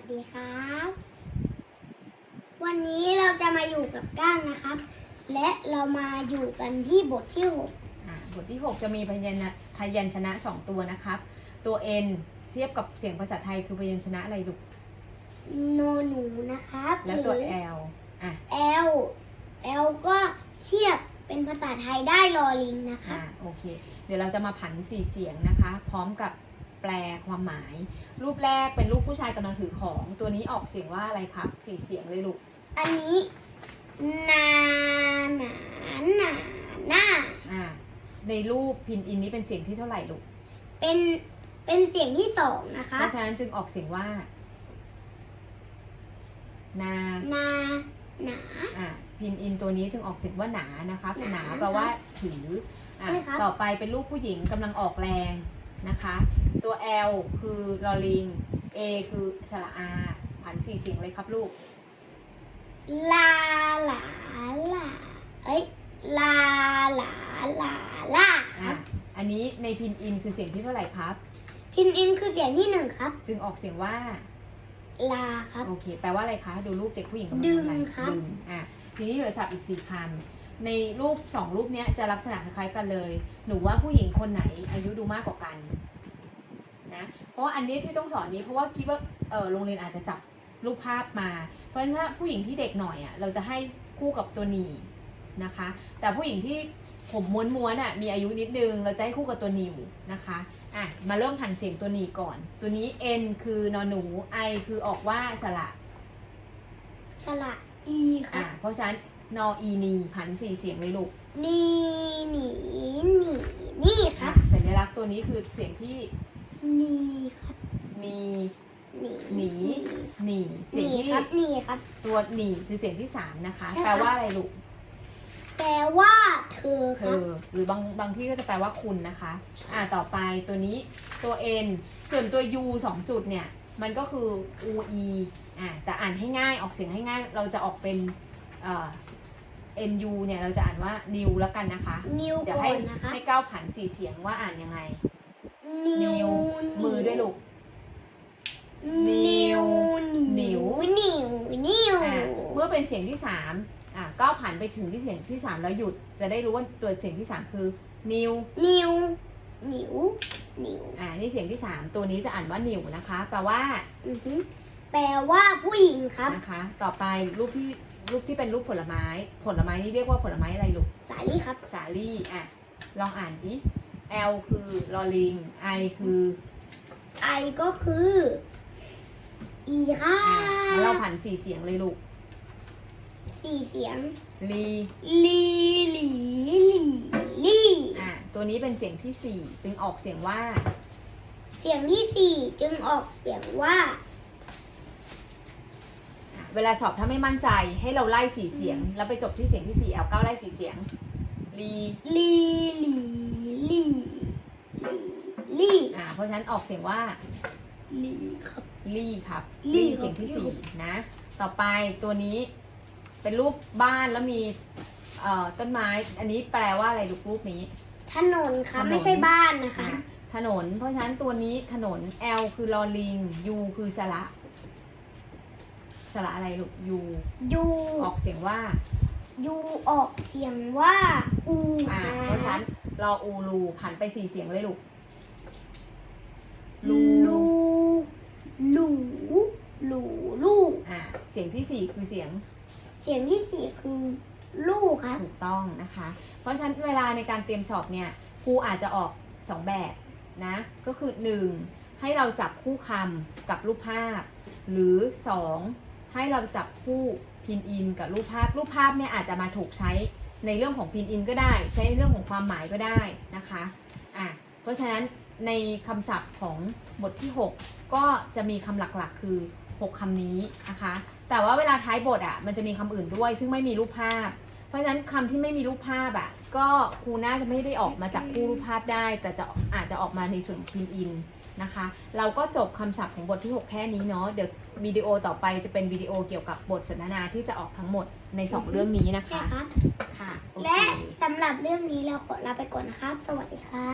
วัสดีครับ วันนี้เราจะมาอยู่กับก้างนะครับ และเรามาอยู่กันที่บทที่หกอ่าบทที่ 6 จะมีพยัญชนะพยัญชนะ 2 ตัวนะครับ ตัว N เทียบกับเสียงภาษาไทยคือพยัญชนะอะไรลูก โนหนูนะครับแล้วตัว หรือ L อะ L L ก็เทียบเป็นภาษาไทยได้ลอลิงนะครัอ่าบ โอเค เดี๋ยวเราจะมาผันสี่เสียงนะคะ พร้อมกับ แปลความหมาย รูปแรกเป็นรูปผู้ชายกำลังถือของตัวนี้ออกเสียงว่าอะไรครับสี่เสียงเลยลูกอันนี้นาหนาหนาหน้าอ่าในรูปพินอินนี้เป็นเสียงที่เท่าไหร่ลูกเป็นเป็นเสียงที่สองนะคเพรับราะฉะนั้นจึงออกเสียงว่า นานาหนาอ่าพินอินตัวนี้จึงออกเสียงว่าหนานะคะหหนานาแปลว่าถืออะใช่ครับต่อไปเป็นรูปผู้หญิงกำลังออกแรง นะคะ ตัว L คือลอลิง A คือสระอาผันสี่เสียงเลยครับลูก ลาหลาลาเอ้ย ลาหลาลาลาคอะรับ อันนี้ในพินอินคือเสียงที่เท่าไหร่ครับ พินอินคือเสียงที่หนึ่งครับ จึงออกเสียงว่า ลาครับ โอเค แปลว่าอะไรคะ ดูรูปเด็กผู้หญิงกำลังดึงทำอะไรครับ ดึงอะ ทีนี้เหลือศัพท์อีกสี่คำ ในรูปสองรูปเนี้ยจะลักษณะคล้ายๆกันเลย หนูว่าผู้หญิงคนไหนอายุดูมากกว่ากันนะเพราะว่าอันนี้ที่ต้องสอนนี้เพราะว่าคิดว่าเออโรงเรียนอาจจะจับรูปภาพมา เพราะฉะนั้นถ้าผู้หญิงที่เด็กหน่อยอะเราจะให้คู่กับตัวหนีนะคะ แต่ผู้หญิงที่ผมม้วนๆอะมีอายุนิดนึงเราจะให้คู่กับตัวนิวนะคะอะมาเริ่มผันเสียงตัวหนีก่อน ตัวนี้ N คือนอนหนู I คือออกว่าสระสระอีครัอะบเพราะฉะนั้น นออีนีผันสี่เสียงเลยลูกนีหนีหนีนี่คอะรับสัญลักษณ์ตัวนี้คือเสียงที่นีครับนีหนีหนีหนีเสียงนี่ที่ครับนี่ครับ ตัวหนีคือเสียงที่สามนะคะใช่ครับ แปลว่าอะไรลูกแปลว่าเธอเธครับ อหรือบางบางที่ก็จะแปลว่าคุณนะคะ อะต่อไปตัวนี้ตัว N ส่วนตัว U สองจุดเนี่ย มันก็คือ U E อะจะอ่านให้ง่ายออกเสียงให้ง่ายเราจะออกเป็นเอ่อ N U เนี่ยเราจะอ่านว่า New แล้วกันนะคะ นิวเดี๋ยวก่อให้นนะครับให้ก้าวผันสี่เสียงว่าอ่านยังไง นินิ้ววมือด้วยลูก นิวนิ้นิววนิวนิวอะเมื่อเป็นเสียงที่สามอะก้าวผันไปถึงที่เสียงที่สามแล้วหยุด จะได้รู้ว่าตัวเสียงที่สามคือ New นิวนิวนิวอ่า นี่เสียงที่สามตัวนี้จะอ่านว่านิวนะคะ แปลว่า อือฮึแปลว่าผู้หญิงครับ นะคะ ต่อไปรูปที่ รูปที่เป็นรูปผลไม้ ผลไม้นี่เรียกว่าผลไม้อะไรลูก สาลี่ครับ สาลี่อะ ลองอ่านดิ L คือลอลิง I คือไอก็คืออีค่ะอ่าแล้วเราผันสี่เสียงเลยลูก สี่เสียง ลี ลีหลีหลี ลีอะ ตัวนี้เป็นเสียงที่สี่จึงออกเสียงว่า เสียงที่สี่จึงออกเสียงว่าอะ เวลาสอบถ้าไม่มั่นใจให้เราไล่สี่เสียง แล้วไปจบที่เสียงที่สี่ L เก้าไล่สี่เสียงลีลีหลีลีลีลีอ่าเพราะฉะนั้นออกเสียงว่าลีครับลี่ครับลี่ลี่เสียงที่ครับสี่นะ ต่อไปตัวนี้ เป็นรูปบ้านแล้วมีเอ่อต้นไม้ อันนี้แปลว่าอะไรลูกรูปนี้ ถนนครับถนนไม่ใช่บ้านนะคะอะถนน เพราะฉะนั้นตัวนี้ถนน L คือลอลิง U คือสระส ระอะไรลูก U ยูออกเสียงว่ายูออกเสียงว่า อูอ่าค่ะเพราะฉะนั้นรออูรูผันไปสี่เสียงเลยลูกลูลูลูลูลูกอ่าเสียงที่สี่คือเสียง เสียงที่สี่คือลูกครับถูกต้องนะคะ เพราะฉะนั้นเวลาในการเตรียมสอบเนี่ยครูอาจจะออกสองแบบนะ ก็คือ 1. ให้เราจับคู่คำกับรูปภาพ หรือ 2. ให้เราจับคู่พินอินกับรูปภาพ รูปภาพเนี่ยอาจจะมาถูกใช้ในเรื่องของพินอินก็ได้ ใช้ในเรื่องของความหมายก็ได้นะคะอะเพราะฉะนั้นในคำศัพท์ของบทที่ 6 ก็จะมีคำหลักๆ คือ 6คำนี้นะคะ แต่ว่าเวลาท้ายบทอะมันจะมีคำอื่นด้วย ซึ่งไม่มีรูปภาพ เพราะฉะนั้นคำที่ไม่มีรูปภาพอะก็ครูน่าจะไม่ได้ออกมาจากคู่รูปภาพได้ แต่จะอาจจะออกมาในส่วนพินอิน นะคะ เราก็จบคำศัพท์ของบทที่ 6 แค่นี้เนาะเดี๋ยววิดีโอต่อไปจะเป็นวิดีโอเกี่ยวกับบทสนทนาที่จะออกทั้งหมดใน 2 เรื่องนี้นะใช่คะครับค่ะโอเค และสำหรับเรื่องนี้เราขอลาไปก่อนนะครับ สวัสดีครับ